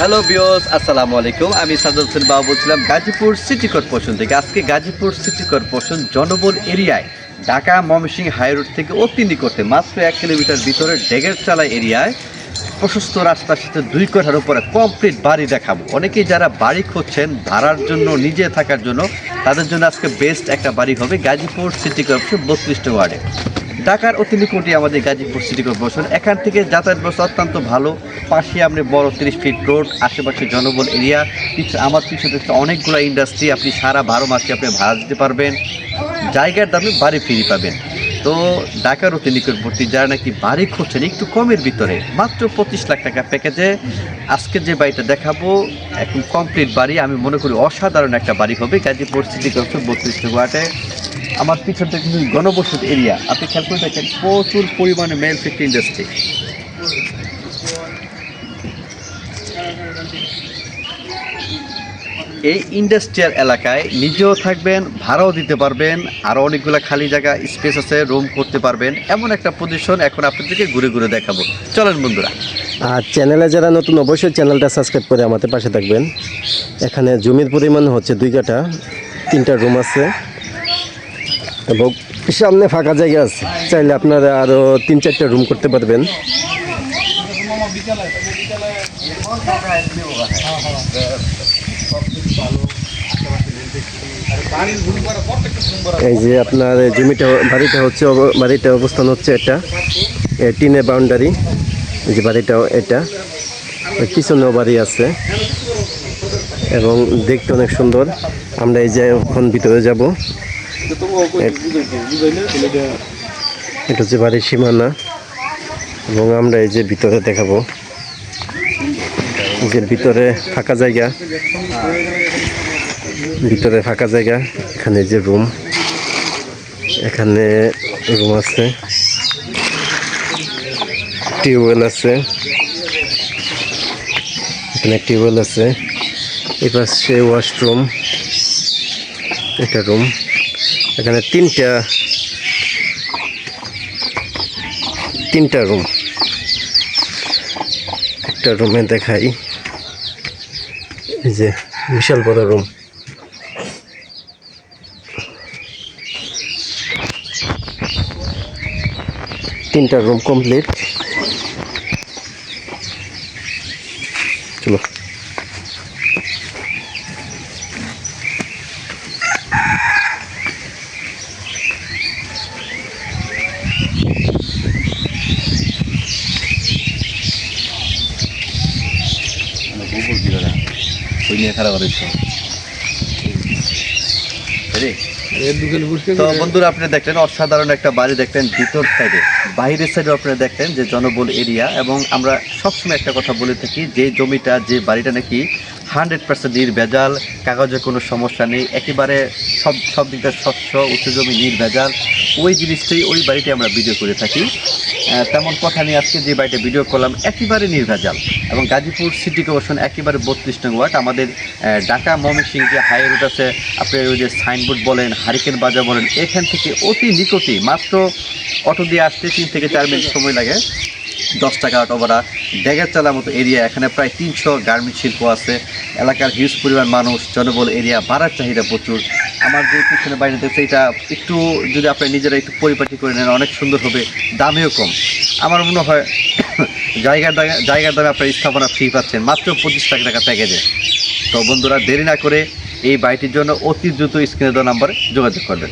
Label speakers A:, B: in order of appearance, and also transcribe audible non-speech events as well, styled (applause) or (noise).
A: Hello বিয়স আসসালামু আলাইকুম আমি সাদুল হোসেন বাবু বলছিলাম গাজীপুর সিটি কর্পোরেশন থেকে। আজকে গাজীপুর সিটি কর্পোরেশন জনবল এরিয়ায় ঢাকা ময়মনসিংহ হাই রোড থেকে অতি নিকটে মাত্র এক কিলোমিটার ভিতরে ডেগেরচালা এরিয়ায় প্রশস্ত রাস্তার সাথে দুই কাঠার উপরে কমপ্লিট বাড়ি দেখাবো। অনেকেই যারা বাড়ি খুঁজছেন, ভাড়ার জন্য, নিজে থাকার জন্য, তাদের জন্য আজকে বেস্ট একটা বাড়ি হবে গাজীপুর সিটি কর্পোরেশন বত্রিশ ওয়ার্ডে ঢাকার অতি নিকটে আমাদের গাজীপুর সিটি কর্পোরেশন এখান থেকে যাতায়াত ব্যবস্থা অত্যন্ত ভালো। পাশে আপনি বড় তিরিশ ফিট রোড আশেপাশে জনবল এরিয়া আমার পিছনে অনেকগুলো ইন্ডাস্ট্রি আপনি সারা বারো মাসে আপনি ভাড়া দিতে পারবেন। জায়গার দামে বাড়ি ফ্রি পাবেন। তো ঢাকার অতি নিকটবর্তী যারা নাকি বাড়ি খুঁজছেন একটু কমের ভিতরে, মাত্র পঁচিশ লাখ টাকা প্যাকেজে আজকে যে বাড়িটা দেখাবো এখন কমপ্লিট বাড়ি। আমি মনে করি অসাধারণ একটা বাড়ি হবে গাজীপুর সিটি কর্পোরেশন বত্রিশ ওয়ার্ডে। আমার পিছনটা কিন্তু গণবসত এরিয়া আপনি খেয়াল করে দেখেন, প্রচুর পরিমাণে মেল ফিফটি ইন্ডাস্ট্রি এই ইন্ডাস্ট্রিয়াল এলাকায় নিজেও থাকবেন, ভাড়াও দিতে পারবেন আরও অনেকগুলো খালি জায়গা স্পেস আছে রুম করতে পারবেন। এমন একটা পজিশন এখন আপনাদেরকে ঘুরে ঘুরে দেখাবো। চলেন বন্ধুরা।
B: আর চ্যানেলে যারা নতুন, অবশ্যই চ্যানেলটা সাবস্ক্রাইব করে আমাদের পাশে থাকবেন। এখানে জমির পরিমাণ হচ্ছে দুই কাঠা, তিনটা রুম আছে। এবং সামনে ফাঁকা জায়গা আছে। চাইলে আপনারা আরও তিন চারটা রুম করতে পারবেন। এই যে আপনার জমিটা, বাড়িটা হচ্ছে বাড়িটা অবস্থান হচ্ছে এটা। টিনের বাউন্ডারি এই যে বাড়িটাও এটা। পিছনেও বাড়ি আছে। এবং দেখতে অনেক সুন্দর। আমরা এই যে এখন ভিতরে যাব। এটা হচ্ছে বাড়ির সীমানা এবং আমরা এই যে ভিতরে দেখাবো। যে ভিতরে ফাঁকা জায়গা। ভিতরে ফাঁকা জায়গা, এখানে যে রুম, এখানে রুম আছে। টিউবওয়েল আছে। এখানে টিউবওয়েল আছে। এই পাশে ওয়াশরুম একটা রুম। এখানে তিনটা তিনটা রুম একটা রুমে দেখাই। যে বিশাল বড় রুম তিনটা রুম কমপ্লিট চলো।
A: ওই নিয়ে খারাপ করেছ বন্ধুরা, আপনি দেখলেন অসাধারণ একটা বাড়ি দেখলেন ভিতর সাইডে বাইরের সাইডে আপনারা দেখলেন যে জনবল এরিয়া এবং আমরা সবসময় একটা কথা বলে থাকি, যে জমিটা, যে বাড়িটা নাকি হান্ড্রেড পার্সেন্ট নির্ভেজাল, কাগজে কোনো সমস্যা নেই, একেবারে সব সব দিকটা স্বচ্ছ উঁচু জমি নির্ভেজাল। ওই জিনিসটাই, ওই বাড়িতে আমরা ভিডিও করে থাকি। তেমন কথা নিয়ে আজকে, যে বাড়িটা ভিডিও করলাম, একেবারে নির্ভেজাল। এবং গাজীপুর সিটি কর্পোরেশন একেবারে বত্রিশ নং ওয়ার্ড। আমাদের ঢাকা ময়মনসিং যে হাই রোড আছে। আপনি ওই যে সাইনবোর্ড বলেন হারিকেন বাজার বলেন, এখান থেকে অতি নিকটে মাত্র অটো দিয়ে আসতে তিন থেকে চার মিনিট সময় লাগে। দশ টাকা অটো ভাড়া ড্যাগের চালার মতো এরিয়া এখানে প্রায় তিনশো গার্মেন্ট শিল্প আছে। এলাকার হিউজ পরিমাণ মানুষ, জনবল এরিয়া ভাড়ার চাহিদা প্রচুর। আমার যে পিছনে বাইরে দেখছে, এটা একটু যদি আপনি নিজেরা একটু পরিপাটি করে নেন, অনেক সুন্দর হবে, দামেও কম। আমার মনে হয় (coughs) জায়গার জায়গার দামে আপনার স্থাপনা ফ্রি পাচ্ছেন মাত্র পঁচিশ লাখ টাকা প্যাকেজে তো বন্ধুরা, দেরি না করে এই বাড়িটির জন্য অতি দ্রুত স্ক্রিনে দেওয়া নাম্বারে যোগাযোগ করবেন।